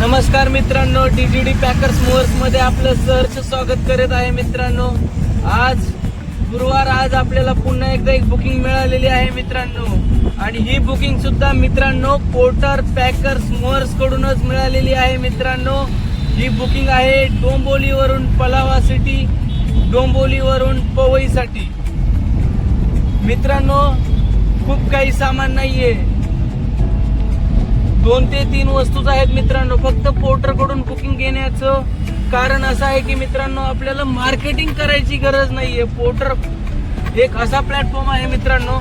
नमस्कार मित्रांनो D G D packers मोअर्समध्ये आपलं सहर्ष स्वागत करत आहे मित्रांनो. आज गुरुवार आज आपल्याला पुन्हा एकदा एक बुकिंग मिळालेली आहे मित्रांनो. आणि ही बुकिंग सुद्धा मित्रांनो पोर्टर पॅकर्स मोअर्स कडूनच मिळालेली आहे मित्रांनो. ही बुकिंग आहे डोंबोलीवरून पलावा सिटी डोंबोलीवरून पवईसाठी मित्रांनो खूप काही सामान नाहीये. दोन ते तीन वस्तूच आहेत मित्रांनो. फक्त पोर्टरकडून बुकिंग घेण्याचं कारण असं आहे की मित्रांनो आपल्याला मार्केटिंग करायची गरज नाहीये. पोर्टर एक असा प्लॅटफॉर्म आहे मित्रांनो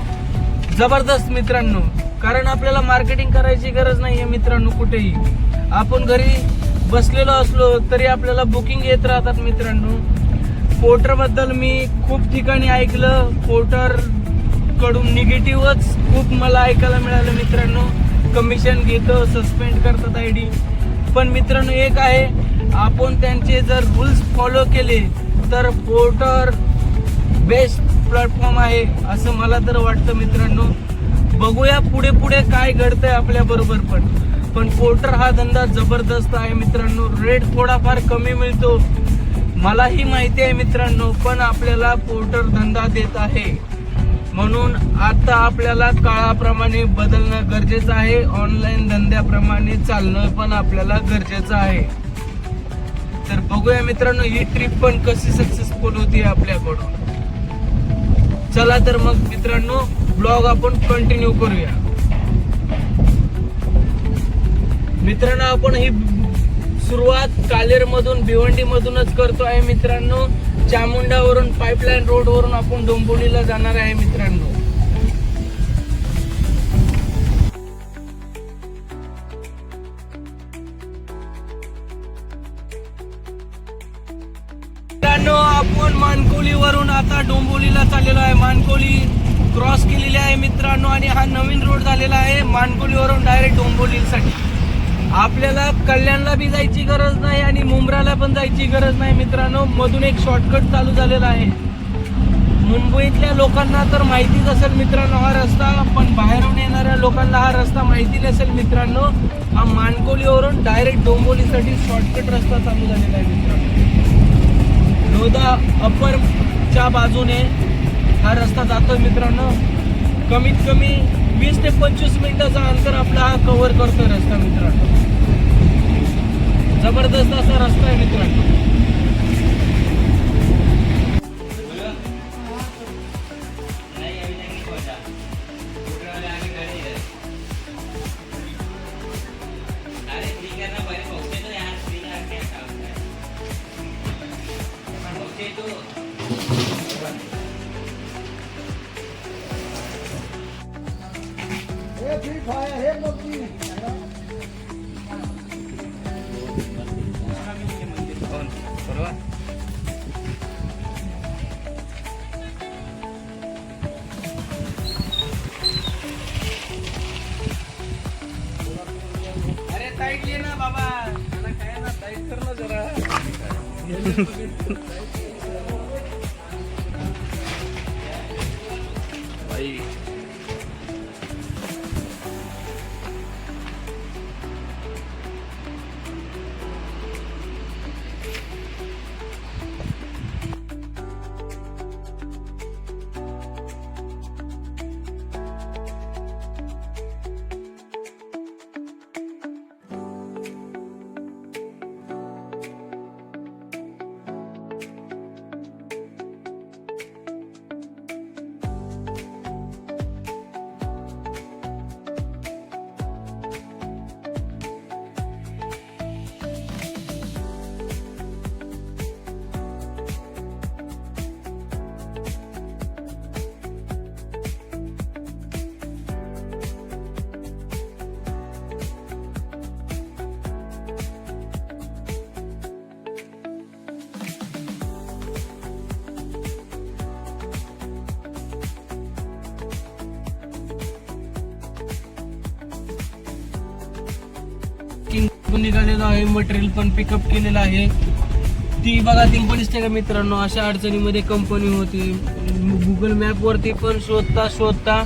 जबरदस्त मित्रांनो. कारण आपल्याला मार्केटिंग करायची गरज नाहीये मित्रांनो कुठेही. आपण घरी बसलेलो असलो तरी आपल्याला बुकिंग येत राहतात मित्रांनो. पोर्टरबद्दल मी खूप ठिकाणी ऐकलं. पोर्टरकडून निगेटिव्हच खूप मला ऐकायला मिळालं मित्रांनो. कमिशन घेतं सस्पेंड करतात आय डी पण मित्रांनो एक आहे आपण त्यांचे जर रुल्स फॉलो केले तर पोर्टर बेस्ट प्लॅटफॉर्म आहे असं मला तर वाटतं मित्रांनो. बघूया पुढे पुढे काय घडतंय आपल्या बरोबर पण. पण पोर्टर हा धंदा जबरदस्त आहे मित्रांनो. रेट थोडाफार कमी मिळतो. मलाही माहिती आहे मित्रांनो पण आपल्याला पोर्टर धंदा देत आहे. म्हणून आता आपल्याला काळाप्रमाणे बदलणं गरजेचं आहे. ऑनलाईन धंद्याप्रमाणे चालणं पण आपल्याला गरजेचं आहे. तर बघूया मित्रांनो ही ट्रिप पण कशी सक्सेसफुल होती आपल्याकडून. चला तर मग मित्रांनो ब्लॉग आपण कंटिन्यू करूया. मित्रांनो आपण ही सुरुवात कालेर मधून भिवंडी मधूनच करतो आहे मित्रांनो. चामुंडावरून पाईपलाईन रोड वरून आपण डोंबोलीला जाणार आहे मित्रांनो. मित्रांनो आपण मानकोलीवरून आता डोंबोलीला चाललेलो आहे. मानकोली क्रॉस केलेली आहे मित्रांनो आणि हा नवीन रोड झालेला आहे मानकोलीवरून डायरेक्ट डोंबोलीसाठी आपल्याला कल्याणला बी जायची गरज नाही आणि मुंब्राला पण जायची गरज नाही मित्रांनो. मधून एक शॉर्टकट चालू झालेला आहे. मुंबईतल्या लोकांना तर माहितीच असेल मित्रांनो हा रस्ता पण बाहेरून येणाऱ्या लोकांना हा रस्ता माहिती नसेल मित्रांनो. हा मानकोलीवरून डायरेक्ट डोंबोलीसाठी शॉर्टकट रस्ता चालू झालेला आहे मित्रांनो. लोधा अप्परच्या बाजूने हा रस्ता जातो मित्रांनो. कमीत कमी वीस ते पंचवीस मिनिटाचा अंतर आपला हा कव्हर करतोय रस्ता मित्रांनो. जबरदस्त असा रस्ता आहे मित्रांनो. अरे टाईट ये ना बाबा. त्याला काय ना टाईट कर ना जरा. पण निघालेलो आहे. मटेरियल पण पिकअप केलेलं आहे. ती बघा ती दिसते का मित्रांनो अशा अडचणीमध्ये कंपनी होती. गुगल मॅपवरती पण शोधता शोधता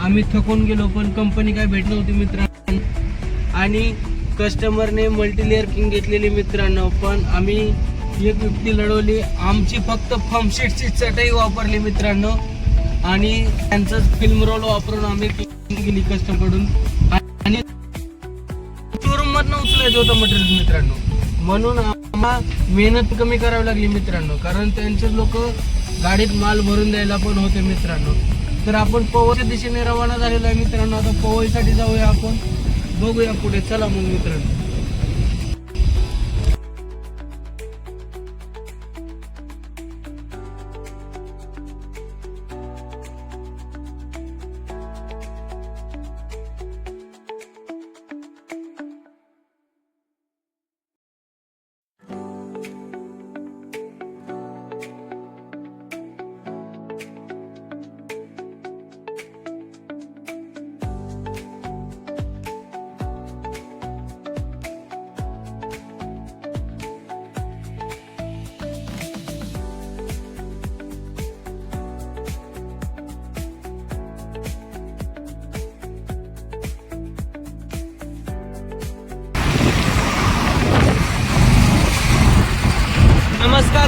आम्ही थकून गेलो पण कंपनी काय भेट नव्हती मित्रांनो. आणि कस्टमरने मल्टीलेअर किंग घेतलेली मित्रांनो पण आम्ही एक युक्ती लढवली. आमची फक्त फमशीटची चटई वापरली मित्रांनो. आणि त्यांचं फिल्म रोल वापरून आम्ही गेली केली कस्टमरकडून मधनं होतं मटेरियल मित्रांनो. म्हणून आम्हाला मेहनत कमी करावी लागली मित्रांनो. कारण त्यांचे लोक गाडीत माल भरून द्यायला पण होते मित्रांनो. तर आपण पवईच्या दिशेने रवाना झालेलो आहे मित्रांनो. आता पवईसाठी जाऊया आपण. बघूया पुढे. चला मग मित्रांनो.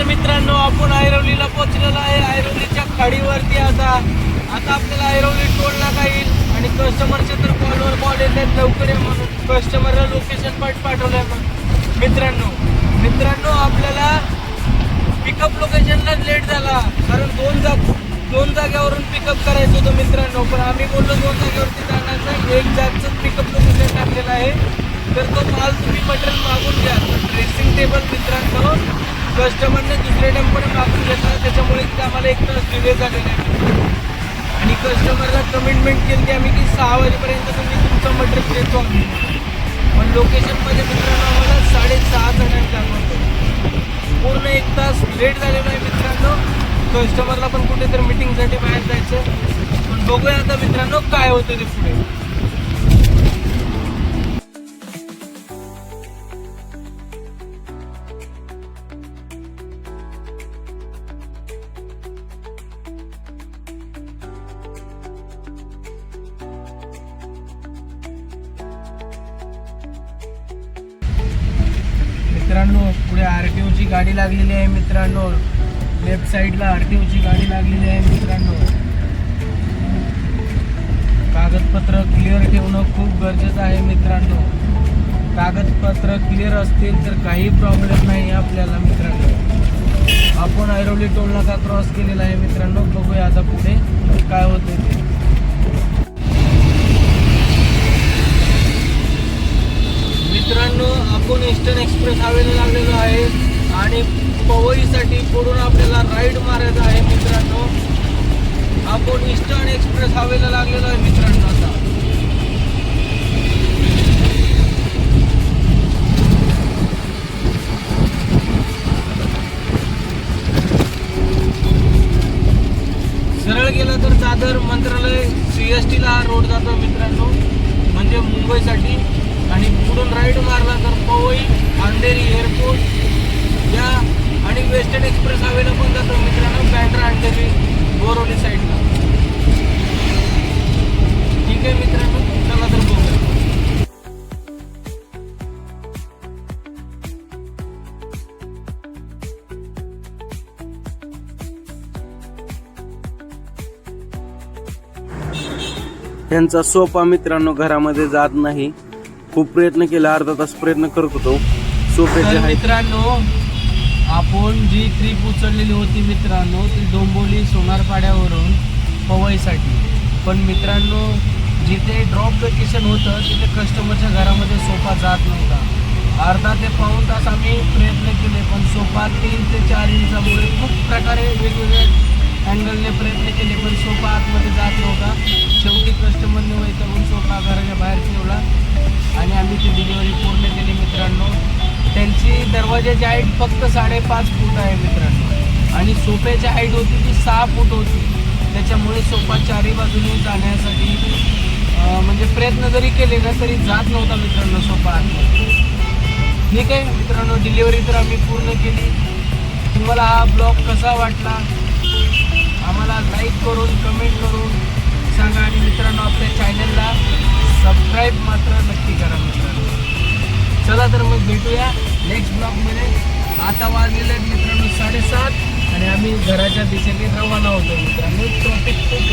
तर मित्रांनो आपण ऐरवलीला पोहोचलेलो आहे. ऐरवलीच्या खाडीवरती आता आता आपल्याला ऐरवली टोल नाका येईल आणि कस्टमरचे तर कॉलवर कॉल येत आहेत लवकर या म्हणून. कस्टमरला लोकेशन पाठ पाठवलंय मग मित्रांनो मित्रांनो आपल्याला पिकअप लोकेशनला लेट झाला. कारण दोन जाग दोन जाग्यावरून पिकअप करायचं होतं मित्रांनो. पण आम्ही बोललो दोन जागेवरती जाणार नाही एक जागचं पिकअप लोकेशन टाकलेलं आहे. तर तो माल तुम्ही मटेरियल मागून घ्या. ड्रेसिंग टेबल मित्रांनो. कस्टमरने दुसऱ्या टेम्पोने मागून घेतला त्याच्यामुळे ते आम्हाला एक तास डिले झालेला आहे. आणि कस्टमरला कमिटमेंट केली की आम्ही की सहा वाजेपर्यंत तुम्ही तुमचं मटेरियल देतो आम्ही. पण लोकेशनमध्ये मित्रांनो आम्हाला साडेसहा जणांना दाखवतो पूर्ण एक तास लेट झालेलो आहे मित्रांनो. कस्टमरला पण कुठेतरी मीटिंगसाठी बाहेर जायचं पण बघूया आता मित्रांनो काय होतं ते पुढे. मित्रांनो पुढे आर टी ओची गाडी लागलेली आहे मित्रांनो. लेफ्ट साईडला आर टी ओची गाडी लागलेली आहे मित्रांनो. कागदपत्र क्लिअर ठेवणं खूप गरजेचं आहे मित्रांनो. कागदपत्र क्लिअर असतील तर काही प्रॉब्लेम नाही आपल्याला मित्रांनो. आपण ऐरोली टोल नाका क्रॉस केलेला आहे मित्रांनो. बघूया आता पुढे काय होते ते. ईस्टर्न एक्सप्रेस हवेला लागलेलो आहे. आणि पवईसाठी पुढून आपल्याला राईड मारायचा आहे मित्रांनो. आपण ईस्टर्न एक्सप्रेस हवेला लागलेलो आहे मित्रांनो आता. सरळ गेलं तर दादर मंत्रालय सी एस टीला हा रोड जातो मित्रांनो. म्हणजे मुंबईसाठी. आणि पुढून राईट मारला तर पवई अंधेरी एअरपोर्ट या आणि वेस्टर्न एक्सप्रेस अवेलेबल पण जातो. मित्रांनो बँड्रा अंधेरी बोरोली साईडला. ठीक आहे मित्रांनो चला तर बघूया. यांचा सोपा मित्रांनो घरामध्ये जात नाही. खूप प्रयत्न केला अर्धा तास प्रयत्न करत होतो. सोफ्याचे तर आहेत. मित्रांनो आपण जी ट्रिप उचललेली होती मित्रांनो ती डोंबोली सोनारपाड्यावरून पवईसाठी. पण मित्रांनो जिथे ड्रॉप लोकेशन होतं तिथे कस्टमरच्या घरामध्ये सोफा जात नव्हता. अर्धा ते पाऊण तास आम्ही प्रयत्न केले पण सोफा तीन ते चार इंचामुळे खूप प्रकारे वेगवेगळ्या अँगलने प्रयत्न केले पण सोफा आतमध्ये जात नव्हता. शेवटी कस्टमरने वैतागून सोफा घराच्या बाहेर ठेवला. आणि आम्ही ती डिलिव्हरी पूर्ण केली मित्रांनो. त्यांची दरवाजाची हाईट फक्त साडेपाच फूट आहे मित्रांनो. आणि सोफ्याची हाईट होती ती सहा फूट होती. त्याच्यामुळे सोफा चारी बाजूने जाण्यासाठी म्हणजे प्रयत्न जरी केले ना तरी जात नव्हता मित्रांनो सोफा आतमध्ये. ठीक आहे मित्रांनो डिलिव्हरी तर आम्ही पूर्ण केली. तुम्हाला हा ब्लॉग कसा वाटला? आम्हाला लाईक करून कमेंट करून सांगा सबस्क्राईब मात्र नक्की करा मित्रांनो. चला तर मग भेटूया नेक्स्ट ब्लॉगमध्ये आता वाजलेले आहेत मित्रांनो साडेसात आणि आम्ही घराच्या दिशेने रवाना होतो मित्रांनो. ट्रॉफिक खूप